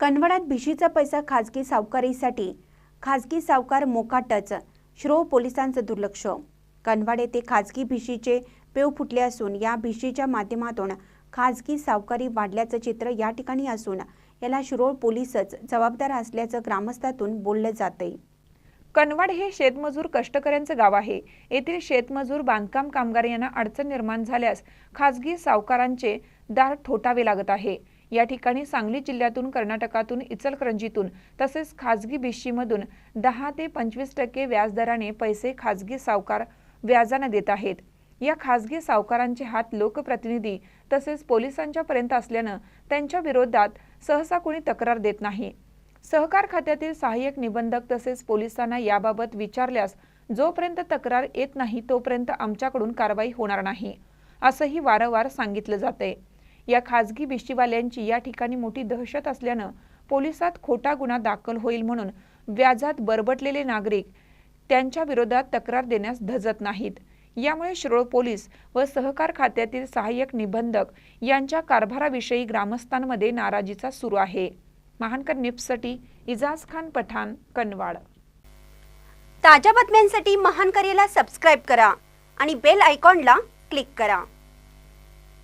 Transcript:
कनवडात भिशीचा पैसा खाजगी सावकारीसाठी. खाजगी सावकार मोकाटच. श्रो पोलिसांचं दुर्लक्ष. कनवाड येथे खाजगी भिशीचे पेव फुटले असून या भिशीच्या माध्यमातून खाजगी सावकारी वाढल्याचं चित्र या ठिकाणी असून याला शिरोळ पोलीसच जबाबदार असल्याचं ग्रामस्थातून बोललं जाते कनवाड हे शेतमजूर कष्टकऱ्यांचं गाव आहे. येथील शेतमजूर बांधकाम कामगार यांना अडचण निर्माण झाल्यास खाजगी सावकारांचे दार ठोठावे लागत आहे. या ठिकाणी सांगली जिल्ह्यातून कर्नाटकातून इचलकरंजीतून तसेच खाजगी बिशीमधून दहा ते पंचवीस टक्के व्याजदराने पैसे खाजगी सावकार व्याजानं देत आहेत. या खाजगी सावकारांचे हात लोकप्रतिनिधी तसेच पोलिसांच्या पर्यंत असल्यानं त्यांच्या विरोधात सहसा कोणी तक्रार देत नाही. सहकार खात्यातील सहाय्यक निबंधक तसेच पोलिसांना याबाबत विचारल्यास जोपर्यंत तक्रार येत नाही तोपर्यंत आमच्याकडून कारवाई होणार नाही असंही वारंवार सांगितलं जातंय. या खाजगी बिशीवाल्यांची या ठिकाणी मोठी दहशत असल्यानं पोलिसात खोटा गुन्हा दाखल होईल म्हणून व्याजात बरबटलेले नागरिक त्यांच्या विरोधात तक्रार देण्यास धजत नाहीत. यामुळे शिरोळ पोलीस व सहकार खात्यातील सहाय्यक निबंधक यांच्या कारभाराविषयी ग्रामस्थांमध्ये नाराजीचा सुरू आहे. महानकर निप्ससाठी इजाज खान पठाण कनवाड. ताज्या बातम्यांसाठी महानकरेला सबस्क्राईब करा आणि बेल आयकॉनला क्लिक करा.